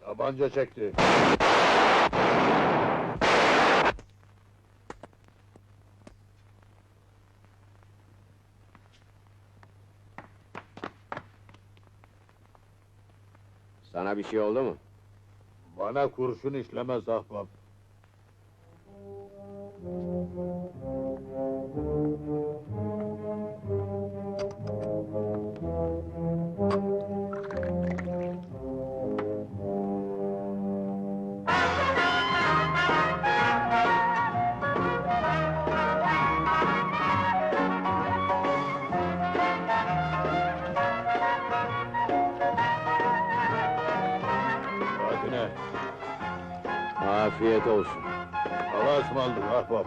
Tabanca çekti. Sana bir şey oldu mu? Bana kurşun işlemez ahbap. Ne? Afiyet olsun. Allah'a ısmarladık ahbap.